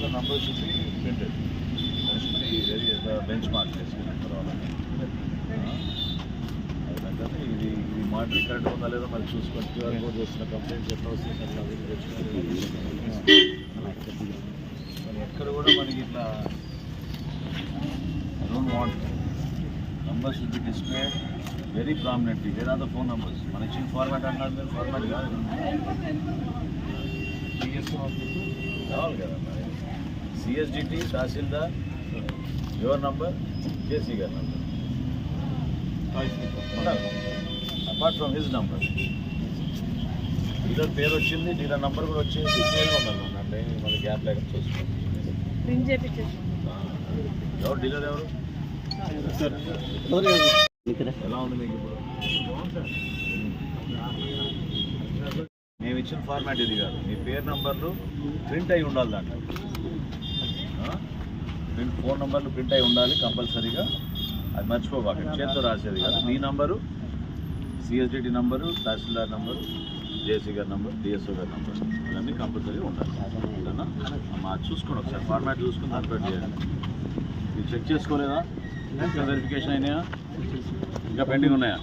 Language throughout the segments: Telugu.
Printed. That should be very the benchmark చేసుకున్నాం. అందుకని ఇది ఇది మాట కరెక్ట్ ఉందా లేదా మరి చూసుకొని క్యూఆర్ కోడ్ చేస్తున్న కంప్లైంట్స్ ఎట్లా వస్తుంది అట్లా మరి ఎక్కడ కూడా మనకి ఇట్లా don't want numbers should be display very prominently where are the phone numbers మన ఇచ్చిన ఫార్మాట్ అన్నారు మీరు ఫార్మాట్ కాదు. కావాలి కదా CSDT tahsildar your number JC గారి number. Apart from his number. Dealer పేరు వచ్చింది డీలర్ నంబర్ కూడా వచ్చింది. డీటెయిల్గా ఉండాలి అంటే మళ్ళీ గ్యాప్ లేక చూసుకోండి ఎవరు? డీలర్ ఎవరు? ఎలా ఉంది మీకు ఇప్పుడు? మేము ఇచ్చిన ఫార్మాట్ ఇది కాదు. మీ పేరు నంబర్లు ప్రింట్ అయి ఉండాలి దాంట్లో? ప్రింట్ ఫోన్ నంబర్లు ప్రింట్ అయి ఉండాలి కంపల్సరీగా. అది మర్చిపోబాకండి. చేతితో రాసేది కాదు. మీ number CSDT number tahsildar number JC గారి నంబర్ డిఎస్ఓ గారి నంబర్. ఇవన్నీ కంపల్సరీగా ఉండాలి? మా చూసుకోండి ఒకసారి. ఫార్మాట్ చూసుకుని అప్లోడ్ చేయండి. మీరు చెక్ చేసుకోలేదా? వెరిఫికేషన్ అయినాయా? ఇంకా పెండింగ్ ఉన్నాయా.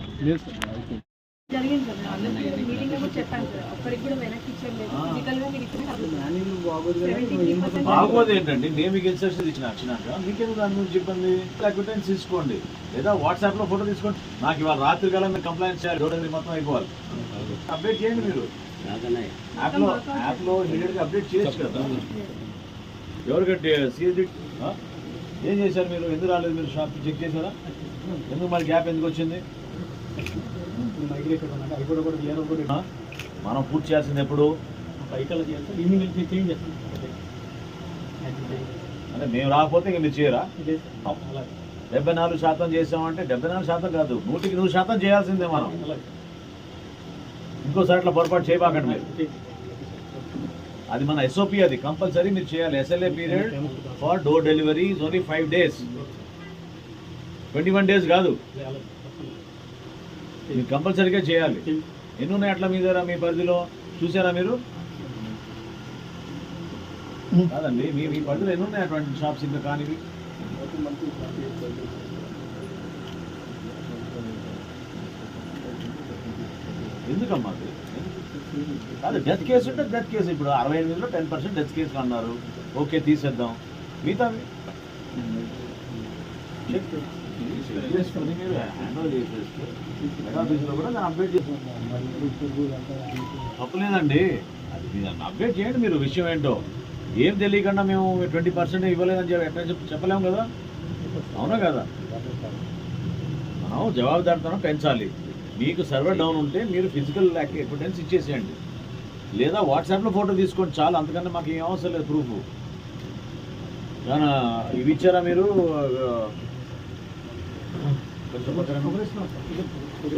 జరిగింది సార్ మీటింగ్లో కూడా చెప్పాను సార్ ఒక్కరికి కూడా వెనక్కి ఇచ్చలేదు ఫిజికల్గా మీరు ఇచ్చిన బాగోదు? ఏంటండి? నేను మీకు ఇన్స్ట్రక్షన్ ఇచ్చిన వచ్చినాక మీకెందుకు దాని గురించి చెప్పండి అక్విటెన్స్ తీసుకోండి. లేదా వాట్సాప్లో ఫోటో తీసుకోండి. నాకు ఇవాళ రాత్రి కాలం మీరు కంప్లైంట్ చేయాలి. డోర్ మొత్తం అయిపోవాలి. అప్డేట్ చేయండి మీరు. యాప్లో యాప్లో ఇమీడియట్గా అప్డేట్ చేయొచ్చు కదా. ఎవరికంటే సిఎస్డి ఏం చేశారు మీరు? ఎందుకు రాలేదు మీరు షాప్? చెక్ చేశారా? ఎందుకు మరి గ్యాప్ ఎందుకు వచ్చింది? ఇప్పుడు మైగ్రేటెడ్ ఉన్నది అవి కూడా కూడా వేరే కూడా ఆ? మనం పూర్తి చేయాల్సింది ఎప్పుడు? పైకల్ చేస్తే ఈవినింగ్ వెళ్ళి చేంజ్ చేస్తాం. అంటే మేము రాకపోతే ఇంక మీరు చేయరా? డెబ్బై నాలుగు శాతం చేసామంటే డెబ్బై నాలుగు శాతం కాదు నూటికి నూరు శాతం చేయాల్సిందే మనం. ఇంకోసారి అట్లా పొరపాటు చేయబాకండి మీరు. అది మన ఎస్ఓపి అది. కంపల్సరీ మీరు చేయాలి. SLA period for door delivery only five days twenty one days కాదు. మీరు కంపల్సరీగా చేయాలి. ఎన్ని ఉన్నాయి అట్లా మీ దగ్గర మీ పరిధిలో? చూసారా మీరు? కాదండి మీ మీ పరిధిలో ఎన్ని ఉన్నాయి అటువంటి షాప్స్ ఇంకా కానివి? ఎందుకమ్మా అది? కాదు డెత్ కేసు ఉంటే డెత్ కేసు ఇప్పుడు అరవై ఎనిమిదిలో టెన్ పర్సెంట్ డెత్ కేసులు అన్నారు. ఓకే తీసేద్దాం. మిగతా చెక్ చేసుకొని మీరు హ్యాండ్ ఓవర్ చేసేస్తే హెడ్ ఆఫీస్లో కూడా దాన్ని అప్డేట్ చేసి తప్పలేదండి. అది మీరు అప్డేట్ చేయండి మీరు విషయం ఏంటో. ఏం తెలియకుండా మేము ట్వంటీ పర్సెంట్ ఇవ్వలేదని చెప్పి ఎట్లా చెప్పలేము కదా? అవునా కదా? మనం జవాబుదారితనం పెంచాలి. మీకు సర్వర్ డౌన్ ఉంటే మీరు ఫిజికల్ ఎవిడెన్స్ ఇచ్చేసేయండి. లేదా వాట్సాప్లో ఫోటో తీసుకోండి చాలు అంతకన్నా మాకు ఏం అవసరం లేదు ప్రూఫ్ కానీ ఇవి ఇచ్చారా మీరు?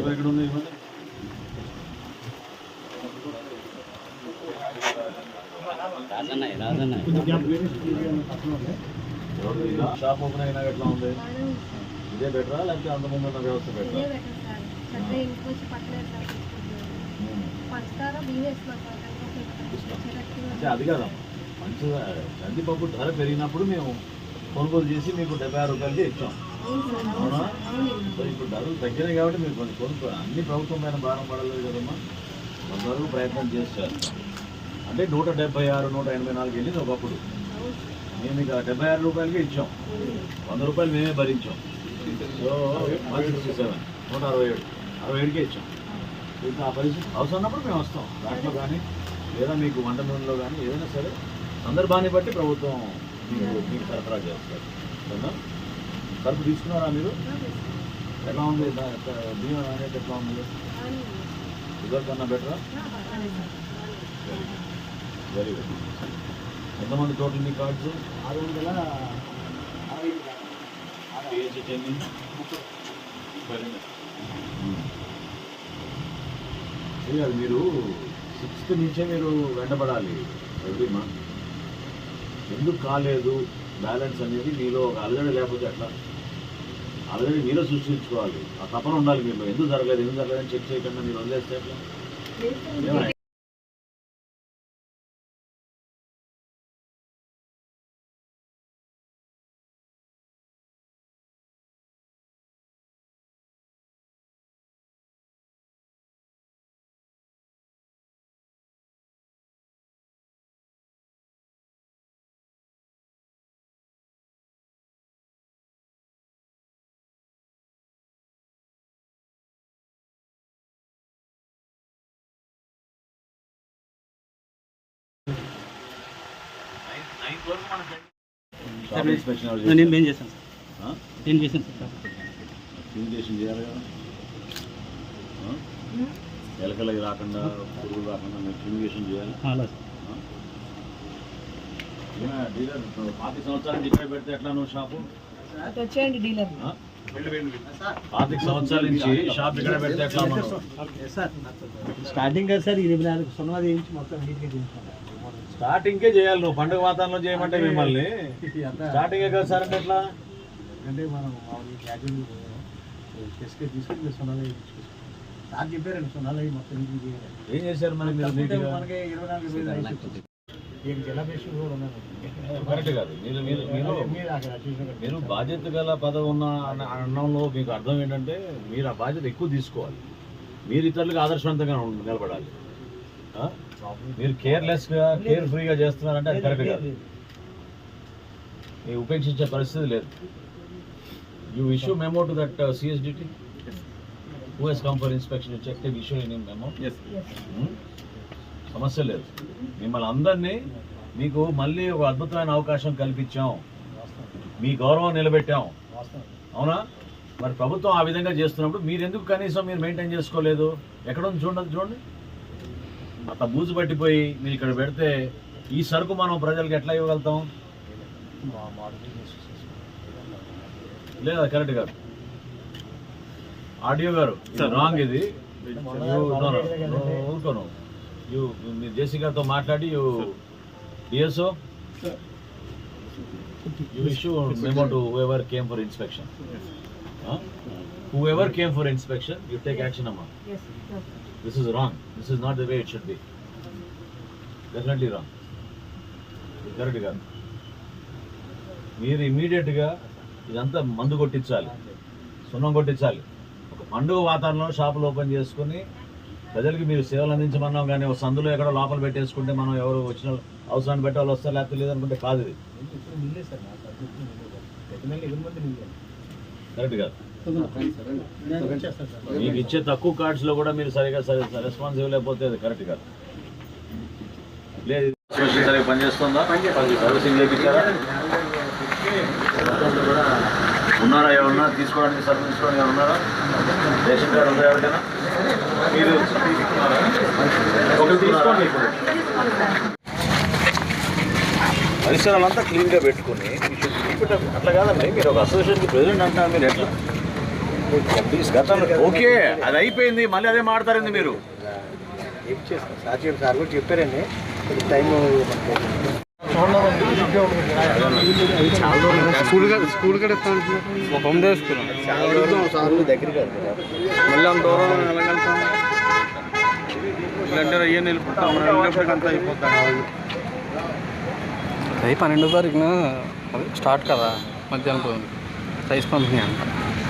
ఎక్కడ ఉంది ఇవ్వండి ఉంది షాప్ ఓపెన్ అయినా ఎట్లా ఉంది ఇదే బెటరా లేకపోతే అంత ముందు ఉన్న వ్యవస్థ బెటరా బెటర్ అది కదా మంచిగా కందిపప్పు ధర పెరిగినప్పుడు మేము కొనుగోలు చేసి మీకు డెబ్బై ఆరు రూపాయలకి ఇచ్చాం. అవునా? ఇప్పుడు ధరలు తగ్గినాయి కాబట్టి మీరు కొన్ని కొనుక్కో. అన్ని ప్రభుత్వం పైన భారం పడలేదు కదమ్మా. కొంతవరకు ప్రయత్నం చేస్తారు. అంటే నూట డెబ్బై ఆరు నూట ఎనభై నాలుగు వెళ్ళింది ఒకప్పుడు. మేము మీకు డెబ్బై ఆరు రూపాయలకి ఇచ్చాం. వంద రూపాయలు మేమే భరించాం. సో వన్ సిక్స్టీ సెవెన్ నూట అరవై ఏడు అరవై ఏడుకే ఇచ్చాం. ఇంకా ఆ పరిస్థితి అవసరం ఉన్నప్పుడు మేము వస్తాం. దాంట్లో కానీ లేదా మీకు వంట నూనెలో కానీ ఏదైనా సరే సందర్భాన్ని బట్టి ప్రభుత్వం మీకు మీకు సరఫరా చేస్తారు. అవునా సరుకు తీసుకున్నారా మీరు? ఎలా ఉంది? బియ్యం అనేది ఎట్లా ఉంది? షుగర్ కన్నా బెటరా? వెరీ గుడ్ ఎంతమంది టోటల్ మీ కార్డ్స్? ఆరు వందల అరవై ఎన్ని చేయాలి మీరు సిక్స్త్ నుంచే మీరు వెంటబడాలి. ఎవ్రీ మంత్ ఎందుకు కాలేదు? బ్యాలెన్స్ అనేది మీలో ఒక అలజడి లేకపోతే ఎట్లా? అలజడి మీరే సృష్టించుకోవాలి. ఆ తపన ఉండాలి మీలో. ఎందుకు జరగలేదు ఎందుకు జరగలేదు అని చెక్ చేయకుండా మీరు వదిలేస్తే ఎట్లా? నేను చేస్తారు? నేను చేశాను సార్? ఆ? నేను చేశాను సార్? ఫ్యూమిగేషన్ చేయాలి కదా? ఎలకలకి రాకుండా పురుగులు రాకుండా చేయాలి. డీలర్ పాతిక సంవత్సరాల ఇక్కడ పెడితే ఎట్లా నువ్వు షాపు? వచ్చేయండి డీలర్? పాతిక సంవత్సరాల నుంచి షాప్ ఇక్కడ పెడితే ఎట్లా మనం సార్. స్టార్టింగ్ కదా సార్ ఇరవై నాలుగు సున్నా చేయించి మొత్తం నీట్గా స్టార్టింగే చేయాలి నువ్వు. పండుగ వాతావరణంలో చేయమంటే మిమ్మల్ని. స్టార్టింగే కదా సార్ అంటే ఎట్లా? అంటే మనం తీసుకొని చెప్పారండి మొత్తం ఏం చేశారు మరి మీరు నీట్గా? మనకి ఇరవై నాలుగు కరెక్ట్ కాదు. మీరు మీరు మీరు మీరు బాధ్యత గల పదవి ఉన్న అన్న- అన్నంలో మీకు అర్థం ఏంటంటే మీరు ఆ బాధ్యత ఎక్కువ తీసుకోవాలి. మీరు ఇతరులకు ఆదర్శవంతంగా నిలబడాలి? మీరు కేర్లెస్గా కేర్ ఫ్రీగా చేస్తున్నారంటే అది కరెక్ట్ కాదు. మీరు ఉపేక్షించే పరిస్థితి లేదు. You issue memo to that CSDT who has come for inspection check the issue in memo? సమస్య లేదు. మిమ్మల్ని అందరినీ మీకు మళ్ళీ ఒక అద్భుతమైన అవకాశం కల్పించాం. మీ గౌరవం నిలబెట్టాం. అవునా? మరి ప్రభుత్వం ఆ విధంగా చేస్తున్నప్పుడు మీరు ఎందుకు కనీసం మీరు మెయింటైన్ చేసుకోలేదు? ఎక్కడ ఉంది చూడండి చూడండి. అంత బూజు పట్టిపోయి మీరు ఇక్కడ పెడితే ఈ సరుకు మనం ప్రజలకు ఎట్లా ఇవ్వగలుగుతాం? లేదా కరెక్ట్ గారు ఆడియో గారు రాంగ్ ఇది ఊరుకోను యూ మీరు జేసీ గారితో మాట్లాడి you DSO you issue memo to ever came for inspection whoever came for inspection you take action అమ్మా. This is wrong this is not the way it should be definitely wrong correct కాదు మీరు ఇమీడియట్గా ఇదంతా మందు కొట్టించాలి. సున్నం కొట్టించాలి. ఒక పండుగ వాతావరణంలో షాపులు ఓపెన్ చేసుకుని ప్రజలకి మీరు సేవలు అందించమన్నాం కానీ ఒక సందులో ఎక్కడో లోపల పెట్టేసుకుంటే మనం ఎవరు వచ్చిన అవసరాన్ని బట్టి వాళ్ళు వస్తారు లేకపోతే లేదనుకుంటే కాదు ఇది. కరెక్ట్ కాదు మీకు ఇచ్చే తక్కువ కార్డ్స్లో కూడా మీరు సరిగా సరి రెస్పాన్స్ ఇవ్వలేకపోతే అది కరెక్ట్ కాదు. లేదు సరిగ్గా పనిచేస్తుందా సర్వీసింగ్ చేయించారా ఉన్నారా ఎవరన్నా తీసుకోవడానికి సర్వీస్ తీసుకోవడానికి ఎవరు ఉన్నారా? రేషన్ కార్డు ఉందా ఎవరికైనా? మీరు ఒకరు తీసుకోండి ఇప్పుడు. పరిసరాలంతా క్లీన్గా పెట్టుకుని. అట్లా కాదండి. మీరు ఒక అసోసియేషన్కి ప్రెసిడెంట్ అంటున్నారు మీరు ఎట్లా? గతంలో ఓకే అది అయిపోయింది మళ్ళీ అదే మాడతారండి మీరు. ఏం చేస్తాం? సార్ చెప్పి సార్ కూడా చెప్పారండి. టైం స్కూల్ స్కూల్ కూడా బొమ్మ వేసుకున్నాం సార్ దగ్గర కాదు కదా మళ్ళీ అంత దూరం ఎలా వెళ్తాం? ఇలాంటి అయ్యే వెళ్ళిపోతాం మనం వెళ్ళినప్పటికంతా అయిపోతాం అది పన్నెండో తారీఖున స్టార్ట్ కదా మధ్యాహ్నం రైస్ పంపిణీ అంట.